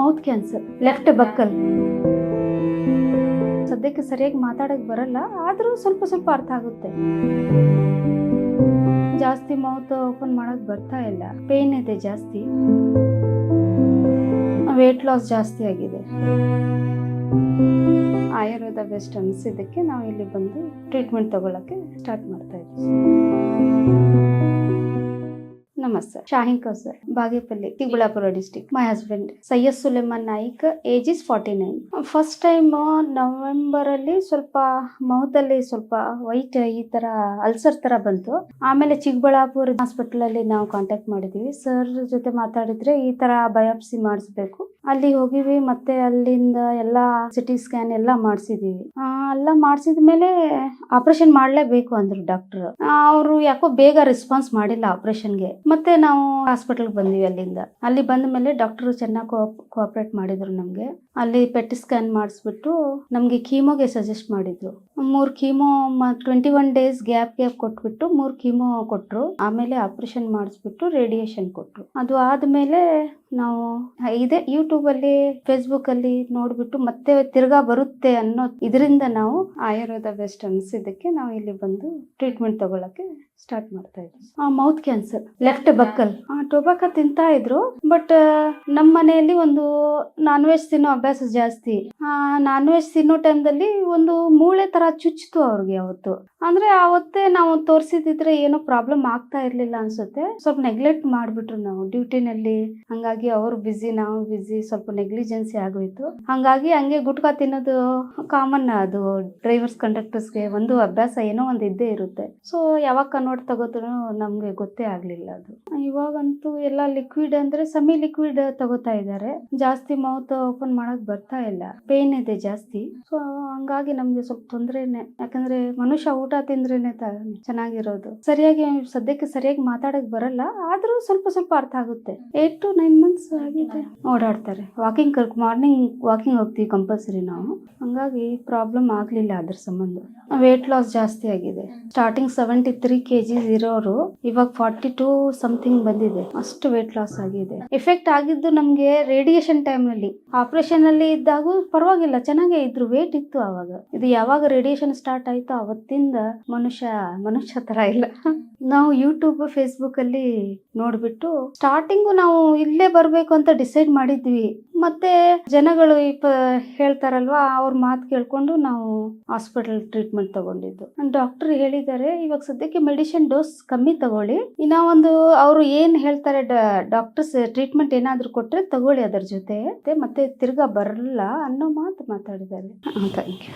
Mouth cancer left ಬಕ್ಕಲ್ ಸದ್ಯಕ್ಕೆ ಸರಿಯಾಗಿ ಮಾತಾಡಕ್ ಬರಲ್ಲ, ಆದರೂ ಸ್ವಲ್ಪ ಸ್ವಲ್ಪ ಅರ್ಥ ಆಗುತ್ತೆ. ಜಾಸ್ತಿ ಮೌತ್ ಓಪನ್ ಮಾಡಕ್ ಬರ್ತಾ ಇಲ್ಲ. ಪೇನ್ ಇದೆ ಜಾಸ್ತಿ. ವೇಟ್ ಲಾಸ್ ಜಾಸ್ತಿ ಆಗಿದೆ. ಆಯುರ್ವೇದ ಬೆಸ್ಟ್ ಅನಿಸಿದ್ದಕ್ಕೆ ನಾವು ಇಲ್ಲಿ ಬಂದು ಟ್ರೀಟ್ಮೆಂಟ್ ತಗೊಳ್ಳೋಕ್ಕೆ ಸ್ಟಾರ್ಟ್ ಮಾಡ್ತಾ ಇದ್ದೀವಿ ನಮಸ್ತೆ Shahin Kausar Bagepalli Chikkaballapura district my husband Syed Suleman Naik age is forty nine first time November ಅಲ್ಲಿ ಸ್ವಲ್ಪ ಮೌತಲ್ಲಿ ಸ್ವಲ್ಪ ವೈಟ್ ಈ ತರ ಅಲ್ಸರ್ ತರ ಬಂತು. ಆಮೇಲೆ ಚಿಕ್ಕಬಳ್ಳಾಪುರ ಹಾಸ್ಪಿಟಲ್ ಅಲ್ಲಿ ನಾವು ಕಾಂಟ್ಯಾಕ್ಟ್ ಮಾಡಿದೀವಿ. ಸರ್ ಜೊತೆ ಮಾತಾಡಿದ್ರೆ ಈ ತರ ಬಯಾಪ್ಸಿ ಮಾಡಿಸ್ಬೇಕು. ಅಲ್ಲಿ ಹೋಗಿವಿ, ಮತ್ತೆ ಅಲ್ಲಿಂದ ಎಲ್ಲ ಸಿಟಿ ಸ್ಕ್ಯಾನ್ ಎಲ್ಲ ಮಾಡಿಸಿದೀವಿ. ಎಲ್ಲ ಮಾಡಿಸಿದ ಮೇಲೆ ಆಪರೇಷನ್ ಮಾಡಲೇಬೇಕು ಅಂದ್ರು ಡಾಕ್ಟರ್ ಅವರು ಯಾಕೋ ಬೇಗ ರೆಸ್ಪಾನ್ಸ್ ಮಾಡಿಲ್ಲ ಆಪರೇಷನ್ಗೆ ಮತ್ತೆ ನಾವು ಹಾಸ್ಪಿಟಲ್ ಬಂದಿವಿ ಅಲ್ಲಿಂದ. ಅಲ್ಲಿ ಬಂದ ಮೇಲೆ ಡಾಕ್ಟರ್ ಚೆನ್ನಾಗಿ ಕೋಆಪರೇಟ್ ಮಾಡಿದ್ರು ನಮಗೆ. ಅಲ್ಲಿ ಪೆಟ್ ಸ್ಕ್ಯಾನ್ ಮಾಡಿಸ್ಬಿಟ್ಟು ನಮಗೆ ಕೀಮೋಗೆ ಸಜೆಸ್ಟ್ ಮಾಡಿದ್ರು. ಮೂರು chemo twenty one days gap gap ಕೊಟ್ಬಿಟ್ಟು ಮೂರು ಕೀಮೋ ಕೊಟ್ರು. ಆಮೇಲೆ ಆಪರೇಷನ್ ಮಾಡಿಸ್ಬಿಟ್ಟು ರೇಡಿಯೇಷನ್ ಕೊಟ್ರು. ಅದು ಆದ್ಮೇಲೆ ನಾವು ಅಲ್ಲಿ ಫೇಸ್ಬುಕ್ ಅಲ್ಲಿ ನೋಡ್ಬಿಟ್ಟು ಮತ್ತೆ ತಿರ್ಗಾ ಬರುತ್ತೆ ಅನ್ನೋ ಇದರಿಂದ ನಾವು ಆಯುರ್ವೇದ ಬೆಸ್ಟ್ ಅನ್ಸಿದ್ದಕ್ಕೆ ನಾವು ಇಲ್ಲಿ ಬಂದು ಟ್ರೀಟ್ಮೆಂಟ್ ತಗೊಳಕ್ಕೆ ಸ್ಟಾರ್ಟ್ ಮಾಡ್ತಾ ಇದ್ವಿ. Mouth cancer left buccal tobacco ತಿಂತಾ ಇದ್ರು ಬಟ್ ನಮ್ಮ ಮನೆಯಲ್ಲಿ ಒಂದು ನಾನ್ ವೆಜ್ ತಿನ್ನೋ ಅಭ್ಯಾಸ ಜಾಸ್ತಿ. ನಾನ್ ವೆಜ್ ತಿನ್ನೋ ಟೈಮ್ದಲ್ಲಿ ಒಂದು ಮೂಳೆ ತರ ಚುಚ್ಚಿತು ಅವ್ರಿಗೆ ಅವತ್ತು ಅಂದ್ರೆ ಅವತ್ತೇ ನಾವು ತೋರಿಸಿದ್ರೆ ಏನೋ ಪ್ರಾಬ್ಲಮ್ ಆಗ್ತಾ ಇರ್ಲಿಲ್ಲ ಅನ್ಸುತ್ತೆ. ಸ್ವಲ್ಪ ನೆಗ್ಲೆಕ್ಟ್ ಮಾಡ್ಬಿಟ್ರು ನಾವು ಡ್ಯೂಟಿನಲ್ಲಿ ಹಂಗಾಗಿ ಅವ್ರು ಬಿಸಿ ನಾವು ಬಿಸಿ ಸ್ವಲ್ಪ ನೆಗ್ಲಿಜೆನ್ಸಿ ಆಗೋಯ್ತು. ಹಂಗಾಗಿ ಹಂಗೆ ಗುಟ್ಕಾ ತಿನ್ನೋದು ಕಾಮನ್ ಅದು. ಡ್ರೈವರ್ಸ್ ಕಂಡಕ್ಟರ್ಸ್ಗೆ ಒಂದು ಅಭ್ಯಾಸ ಏನೋ ಒಂದು ಇದ್ದೇ ಇರುತ್ತೆ. ಸೊ ಯಾವಾಗ ಕನ್ವರ್ಟ್ ತಗೋತಾರೋ ನಮ್ಗೆ ಗೊತ್ತೇ ಆಗ್ಲಿಲ್ಲ ಅದು. ಇವಾಗಂತೂ ಎಲ್ಲ ಲಿಕ್ವಿಡ್ ಅಂದ್ರೆ ಸಮಿ ಲಿಕ್ವಿಡ್ ತಗೋತಾ ಇದ್ದಾರೆ. ಜಾಸ್ತಿ ಮೌತ್ ಓಪನ್ ಮಾಡಕ್ ಬರ್ತಾ ಇಲ್ಲ. ಪೇನ್ ಇದೆ ಜಾಸ್ತಿ. ಸೊ ಹಂಗಾಗಿ ನಮ್ಗೆ ಸ್ವಲ್ಪ ತೊಂದ್ರೆನೆ. ಯಾಕಂದ್ರೆ ಮನುಷ್ಯ ಊಟ ತಿಂದ್ರೇನೆ ತಾನೆ ಚೆನ್ನಾಗಿರೋದು. ಸರಿಯಾಗಿ ಸದ್ಯಕ್ಕೆ ಸರಿಯಾಗಿ ಮಾತಾಡಕ್ ಬರಲ್ಲ, ಆದ್ರೂ ಸ್ವಲ್ಪ ಸ್ವಲ್ಪ ಅರ್ಥ ಆಗುತ್ತೆ. ಏಟ್ ಟು ನೈನ್ ಮಂತ್ಸ್ ಆಗಿದೆ. ಓಡಾಡ್ತಾರೆ. ವಾಕಿಂಗ್ ಕರ್ಕ್ ಮಾರ್ನಿಂಗ್ ವಾಕಿಂಗ್ ಹೋಗ್ತೀವಿ ಕಂಪಲ್ಸರಿ ನಾವು. ಹಂಗಾಗಿ ಪ್ರಾಬ್ಲಮ್ ಆಗ್ಲಿಲ್ಲ ಅದ್ರ ಸಂಬಂಧ. ವೇಟ್ ಲಾಸ್ ಜಾಸ್ತಿ ಆಗಿದೆ. Starting seventy three K G ಇರೋರು, ಇವಾಗ ಫಾರ್ಟಿ ಟೂ ಸಮಥಿಂಗ್ ಬಂದಿದೆ. ಅಷ್ಟು ವೇಟ್ ಲಾಸ್ ಆಗಿದೆ. ಎಫೆಕ್ಟ್ ಆಗಿದ್ದು ನಮ್ಗೆ ರೇಡಿಯೇಷನ್ ಟೈಮ್ನಲ್ಲಿ ಆಪರೇಷನ್ ಅಲ್ಲಿ ಇದ್ದಾಗೂ ಪರವಾಗಿಲ್ಲ, ಚೆನ್ನಾಗೇ ಇದ್ರು. ವೇಟ್ ಇತ್ತು ಅವಾಗ ಇದು ಯಾವಾಗ ರೇಡಿಯೇಷನ್ ಸ್ಟಾರ್ಟ್ ಆಯ್ತು ಅವತ್ತಿಂದ ಮನುಷ್ಯ ಮನುಷ್ಯ ತರ ಇಲ್ಲ. ನಾವು ಯೂಟ್ಯೂಬ್ ಫೇಸ್ಬುಕ್ ಅಲ್ಲಿ ನೋಡ್ಬಿಟ್ಟು ಸ್ಟಾರ್ಟಿಂಗು ನಾವು ಇಲ್ಲೇ ಬರಬೇಕು ಅಂತ ಡಿಸೈಡ್ ಮಾಡಿದ್ವಿ. ಮತ್ತೆ ಜನಗಳು ಇಪ್ಪ ಹೇಳ್ತಾರಲ್ವಾ, ಅವ್ರ ಮಾತು ಕೇಳ್ಕೊಂಡು ನಾವು ಹಾಸ್ಪಿಟಲ್ ಟ್ರೀಟ್ಮೆಂಟ್ ತಗೊಂಡಿದ್ದು. ಡಾಕ್ಟರ್ ಹೇಳಿದ್ದಾರೆ, ಇವಾಗ ಸದ್ಯಕ್ಕೆ ಮೆಡಿಸಿನ್ ಡೋಸ್ ಕಮ್ಮಿ ತಗೊಳ್ಳಿ. ಇನ್ನ ಒಂದು ಅವರು ಏನ್ ಹೇಳ್ತಾರೆ ಡಾಕ್ಟರ್ಸ್ ಟ್ರೀಟ್ಮೆಂಟ್ ಏನಾದ್ರು ಕೊಟ್ರೆ ತಗೊಳ್ಳಿ ಅದರ ಜೊತೆ. ಮತ್ತೆ ತಿರ್ಗಾ ಬರಲ್ಲ ಅನ್ನೋ ಮಾತು ಮಾತಾಡಿದ್ದಾರೆ. Thank you